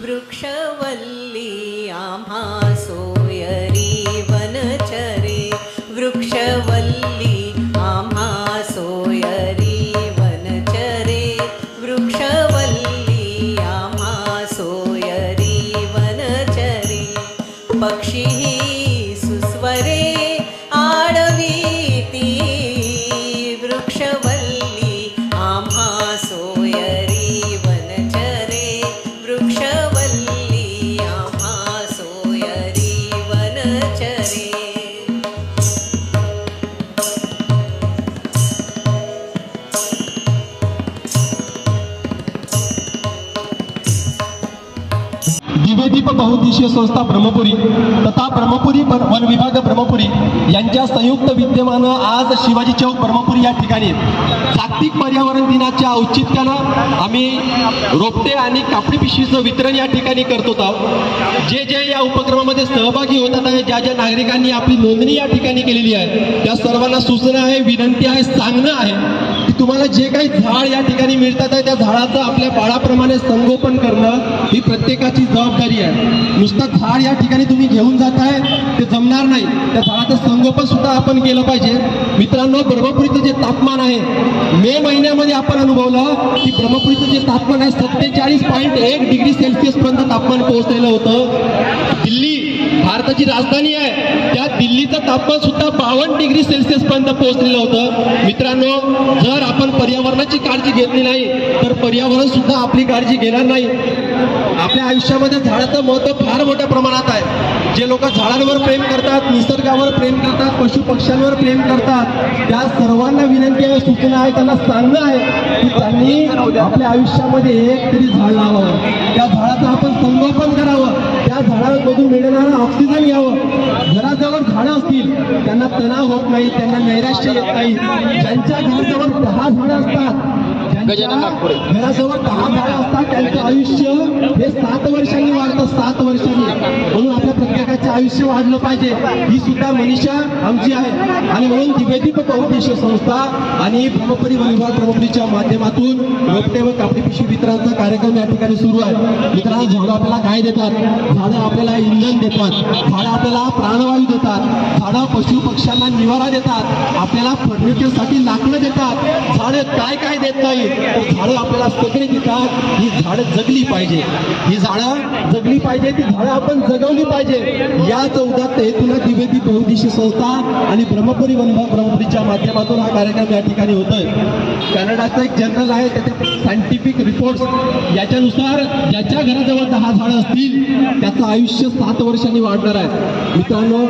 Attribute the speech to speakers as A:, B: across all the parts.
A: वृक्षवल्ली वृक्षवल्लियामासोय
B: दिव्यदीप बहुद्देशीय संस्था ब्रह्मपुरी तथा ब्रह्मपुरी वन वन विभाग ब्रह्मपुरी यांच्या संयुक्त विद्यमानं आज शिवाजी चौक ब्रह्मपुरी या ठिकाणी जागतिक पर्यावरण दिनाच्या औचित्यानं आम्ही रोपटे आणि कापडी पिशवीचं वितरण या ठिकाणी करतो आहोत जे जे या उपक्रमामध्ये सहभागी होतात आहे ज्या ज्या नागरिकांनी आपली नोंदणी या ठिकाणी केलेली आहे त्या सर्वांना सूचना आहे विनंती आहे सांगणं आहे. की तुम्हाला जे काही झाड या ठिकाणी मिळतात आहे त्या झाडाचं आपल्या बाळाप्रमाणे संगोपन करणं ही प्रत्येकाची जबाबदारी आहे. नुसतं झाड या ठिकाणी तुम्ही घेऊन जाताय ते जमणार नाही. त्या झाडाचं संगोपन सुद्धा आपण केलं पाहिजे. मित्रांनो ब्रह्मपुरीचं जे तापमान आहे मे महिन्यामध्ये आपण अनुभवलं की ब्रह्मपुरीचं जे तापमान आहे सत्तेचाळीस पॉईंट एक डिग्री सेल्सिअस पर्यंत तापमान पोहोचलेलं होतं. दिल्ली भारताची राजधानी आहे. त्या दिल्लीचं तापमान सुद्धा बावन्न डिग्री सेल्सिअस पर्यंत पोहोचलेलं होतं. मित्रांनो जर आपण पर्यावरणाची काळजी घेतली नाही तर पर्यावरण सुद्धा आपली काळजी घेणार नाही. आपल्या आयुष्यामध्ये झाडाचं महत्त्व फार मोठ्या प्रमाणात आहे. जे लोक झाडांवर प्रेम करतात निसर्गावर प्रेम करतात पशु पक्ष्यांवर प्रेम करतात त्या सर्वांना विनंती आहे सूचना आहे त्यांना सांगणं आहे की त्यांनी आपल्या आयुष्यामध्ये एक तरी झाड लावावं. त्या झाडाचं आपण संगोपन करावं. मधून मिळणारं ऑक्सिजन यावं. घराजवळ झाडं असतील त्यांना तणाव होत नाही त्यांना नैराश्य येत नाही. ज्यांच्या घराजवळ दहा झाडं असतात ज्यांच्या घराजवळ दहा बाळ असतात त्यांचं आयुष्य हे सात वर्षांनी वाढतं सात वर्षांनी. म्हणून आपल्या प्रत्येकाचं आयुष्य वाढलं पाहिजे. ही सुद्धा मनीषा आमची आहे. आणि म्हणून दिव्यदीप बहुद्देशीय संस्था आणि ब्रह्मपुरी विभाग प्रमुखीच्या माध्यमातून रोपटे व कापडी पिशवी वितरणाचा कार्यक्रम या ठिकाणी सुरू आहे. मित्रांनो झाडं आपल्याला काय देतात झाडं आपल्याला इंधन देतात झाडं आपल्याला प्राणवायू देतात झाडं पशु पक्ष्यांना निवारा देतात आपल्याला फर्निचरसाठी लाकडं देतात. झाडं काय काय देत नाही झाडं आपल्याला सगळी देतात ही झाडं जगली पाहिजे. ही झाडं जगली पाहिजे ती झाडं आपण जगवली पाहिजे. याच उदात्त हेतूला दिव्यती बहुदिशी संस्था आणि ब्रह्मपुरी ब्रह्मपुरीच्या माध्यमातून हा कार्यक्रम या ठिकाणी होतोय. कॅनडाचा एक जर्नल आहे त्याचे सायंटिफिक रिपोर्ट्स याच्यानुसार ज्याच्या घराजवळ दहा झाडं असतील त्याचं आयुष्य सात वर्षांनी वाढणार आहे. मित्रांनो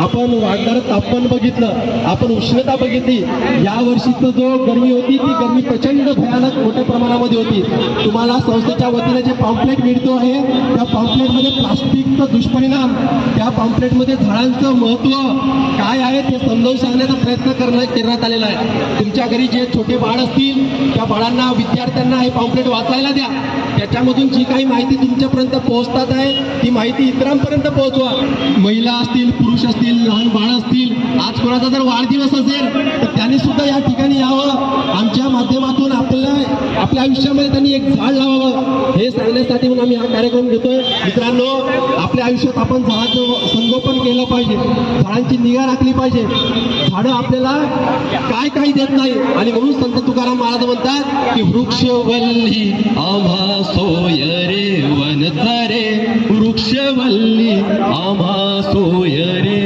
B: आपण वाढणारं तापमान बघितलं आपण उष्णता बघितली. या वर्षीचं जो गरमी होती ती गरमी प्रचंड भयानक मोठ्या प्रमाणामध्ये होती. तुम्हाला संस्थेच्या वतीने जे पॉम्पलेट मिळतो आहे त्या पॉम्पलेटमध्ये प्लास्टिकचं दुष्परिणाम त्या पॉम्पलेटमध्ये झाडांचं महत्त्व काय आहे ते समजावून सांगण्याचा प्रयत्न करणं करण्यात आलेला आहे. तुमच्या घरी जे छोटे बाळ असतील त्या बाळांना विद्यार्थ्यांना हे पॉम्पलेट वाचायला द्या. त्याच्यामधून जी काही माहिती तुमच्यापर्यंत पोहोचतात आहे ती माहिती इतरांपर्यंत पोहोचवा. महिला असतील पुरुष असतील लहान बाळ असतील आज कोणाचा जर वाढदिवस असेल तर त्यांनी सुद्धा या ठिकाणी यावं आमच्या माध्यमातून आपल्याला आपल्या आयुष्यामध्ये त्यांनी एक झाड लावावं हे सांगण्यासाठी म्हणून आम्ही हा कार्यक्रम घेतोय. मित्रांनो आपल्या आयुष्यात आपण झाडाचं संगोपन केलं पाहिजे. झाडांची निगा राखली पाहिजे. झाडं आपल्याला काय काही देत नाही. आणि म्हणून संत तुकाराम महाराज म्हणतात की वृक्षवल्ली आम्हा सोय रे वनचरे वृक्षवल्ली आम्हा सोय रे